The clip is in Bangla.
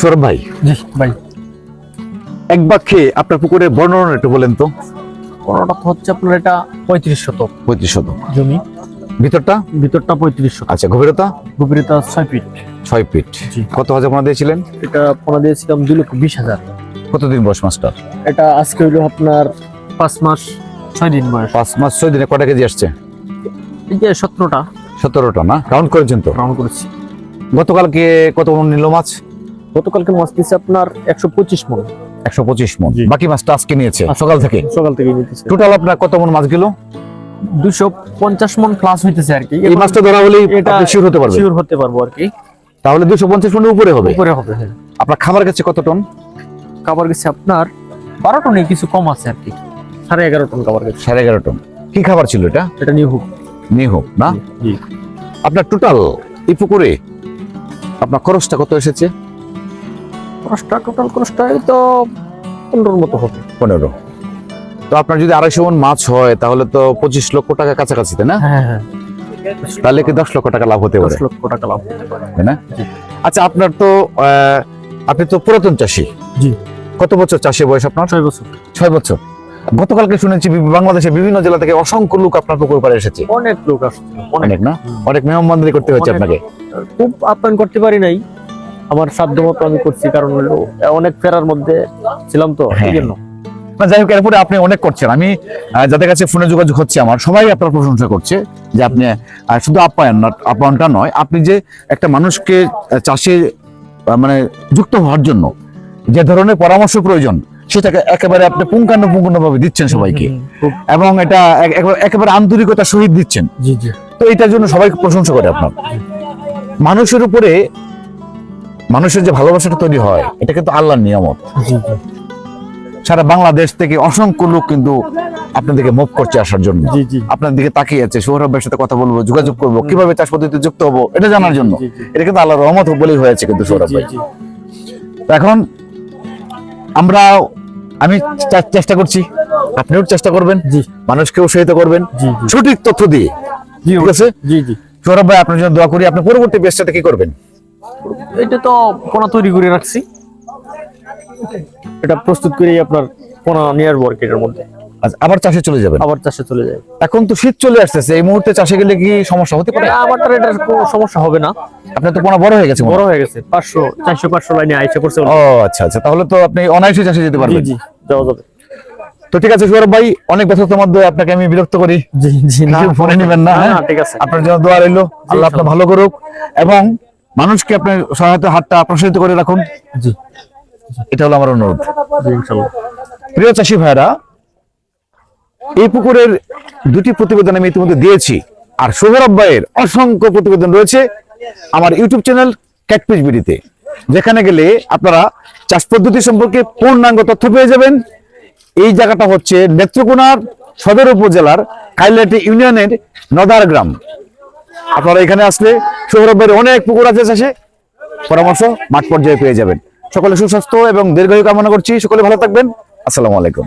সৌরভ ভাই। জি ভাই। এক বাক্যে আপনার পুকুরের বর্ণনা একটু বলেন তো। পনেরোটা তো হচ্ছে আপনার এটা পঁয়ত্রিশ শতক। পঁয়ত্রিশ শতক। জমি। ভিতরটা? ভিতরটা পঁয়ত্রিশ শতক। আচ্ছা গভীরতা? গভীরতা ছয় ফিট। ছয় ফিট। কত হাজার আপনার দিয়েছিলেন? এটা পোনা দিয়েছিলাম দুই লক্ষ বিশ হাজার। কতদিন বয়স মাস্টার এটা আজকে হইল আপনার পাঁচ মাস ছয় দিন বয়স। পাঁচ মাস ছয় দিনে কটা কেজি আসছে? এই যে সতেরোটা। সতেরোটা না? কাউন্ট করেছেন তো? রাউন্ড করেছি। গতকালকে কত নিল মাছ? গতকালকে মাছ দিচ্ছে আপনার একশো পঁচিশ মন। একশো পঁচিশ মন। বাকি মাছটা আজকে নিয়েছে সকাল থেকে? সকাল থেকে নিতেছে। টোটাল আপনার কত মন মাছ গেল? দুশো পঞ্চাশ মন প্লাস হইতেছে আর কি। এই মাছটা ধরা হলেই এটা শিওর হতে পারবেন। শিওর হতে পারব আর কি। তাহলে দুশো পঞ্চাশ মনের উপরে হবে? উপরে হবে হ্যাঁ। আপনার খাবার কাছে কত টন? কাবার গেছে আপনার বারো টনে কিছু কম আছে আর কি। সাড়ে এগারো টন কাবার গেছে সাড়ে এগারো টন। কি খাবার ছিল এটা? এটা নিয়ে হোক। নিহো না? আপনার টোটাল এই পুকুরে আপনার খরচটা কত এসেছে? খরচটা টোটাল খরচটা তো পনেরোর মতো হবে। পনেরো। তো আপনার যদি আড়াইশো মন মাছ হয় তাহলে তো পঁচিশ লক্ষ টাকা কাছাকাছি তাই না? হ্যাঁ হ্যাঁ। তাহলে কি দশ লক্ষ টাকা লাভ হতে দশ পারে লক্ষ টাকা লাভ হতে পারে। তাই না? আচ্ছা আপনার তো আপনি তো পুরাতন চাষি। জি। কত বছর চাষে বয়স আপনার? ছয় বছর। ছয় বছর। গতকালকে শুনেছি বাংলাদেশের বিভিন্ন জেলা থেকে অসংখ্য লোক আপনার পুকুর পাড়ে এসেছে। অনেক লোক আসছে। অনেক না। অনেক মেহমানদারি করতে হয়েছে আপনাকে। খুব আপ্যায়ন করতে পারি নাই। আমার সাধ্য মতো আমি করছি কারণ অনেক ফেরার মধ্যে ছিলাম তো এই হ্যাঁ। জন্য যাই হোক এরপরে আপনি অনেক করছেন। আমি যাদের কাছে ফোনে যোগাযোগ হচ্ছে আমার সবাই আপনার প্রশংসা করছে যে আপনি শুধু আপ্যায়ন না আপ্যায়নটা নয় আপনি যে একটা মানুষকে চাষে মানে যুক্ত হওয়ার জন্য যে ধরনের পরামর্শ প্রয়োজন সেটাকে একেবারে আপনি পুঙ্খানু পুঙ্খানুপুঙ্খানু ভাবে দিচ্ছেন সবাইকে এবং এটা একেবারে- আন্তরিকতার সহিত দিচ্ছেন। তো এটার জন্য সবাই প্রশংসা করে আপনার। মানুষের উপরে মানুষের যে ভালোবাসাটা তৈরি হয় এটা কিন্তু আল্লাহর নিয়ামত। সারা বাংলাদেশ থেকে অসংখ্য লোক কিন্তু আপনাদেরকে মুভ করছে আসার জন্য। আপনার দিকে তাকিয়ে আছে সৌরভ ভাইয়ের সাথে কথা বলব যোগাযোগ করব কীভাবে চাষ পদ্ধতিতে যুক্ত হব এটা জানার জন্য। এটা কিন্তু আল্লাহর রহমত বলেই হয়েছে কিন্তু সৌরভ ভাই। এখন আমরা আমি চেষ্টা করছি। আপনিও চেষ্টা করবেন। জি। মানুষকে উৎসাহিত করবেন। সঠিক তথ্য দিয়ে। জি ঠিক আছে? সৌরভ ভাই আপনার জন্য দোয়া করি। আপনি পরবর্তী বেসটাতে কি করবেন? এটা তো পোনা তৈরি করে রাখছি। এটা প্রস্তুত করে আপনার পোনা নিয়ে আসব এটার মধ্যে। আচ্ছা, আবার চাষে চলে যাবেন? আবার চাষে চলে যায় এখন তো শীত চলে আসতেছে এই মুহূর্তে চাষে গেলে কি সমস্যা হতে পারে? আমার তো এটার কোনো সমস্যা হবে না। আপনার তো কোনো বড় হয়ে গেছে বড় হয়ে? গেছে পাঁচশো চারশো পাঁচশো লাইনে আইসা করছে ও আচ্ছা আচ্ছা তাহলে তো আপনি অনায়াসে চাষে যেতে পারবেন। জি যাওয়া যাবে। তো ঠিক আছে সৌরভ ভাই অনেক ব্যস্ততার মধ্যে আপনাকে আমি বিরক্ত করি। জি জি না ফোনে নেবেন না হ্যাঁ? ঠিক আছে। আপনার জন্য দোয়া রইল। আল্লাহ আপনার ভালো করুক। এবং মানুষকে আপনার সহায়তা হাতটা প্রসারিত করে রাখুন। জি। এটা হলো আমার অনুরোধ। প্রিয় চাষি ভাইরা এই পুকুরের দুটি প্রতিবেদন আমি ইতিমধ্যে দিয়েছি আর সোহরব ভাইয়ের অসংখ্য প্রতিবেদন রয়েছে আমার ইউটিউব চ্যানেল ক্যাটপিস বিডিতে যেখানে গেলে আপনারা চাষ পদ্ধতি সম্পর্কে পূর্ণাঙ্গ তথ্য পেয়ে যাবেন। এই জায়গাটা হচ্ছে নেত্রকোনার সদর উপজেলার কাইলাটি ইউনিয়নের নদার গ্রাম। আপনারা এখানে আসলে সৌরভের অনেক পুকুর আছে চাষে পরামর্শ মাঠ পর্যায়ে পেয়ে যাবেন। সকলে সুস্বাস্থ্য এবং দীর্ঘায়ু কামনা করছি। সকলে ভালো থাকবেন। আসসালামু আলাইকুম।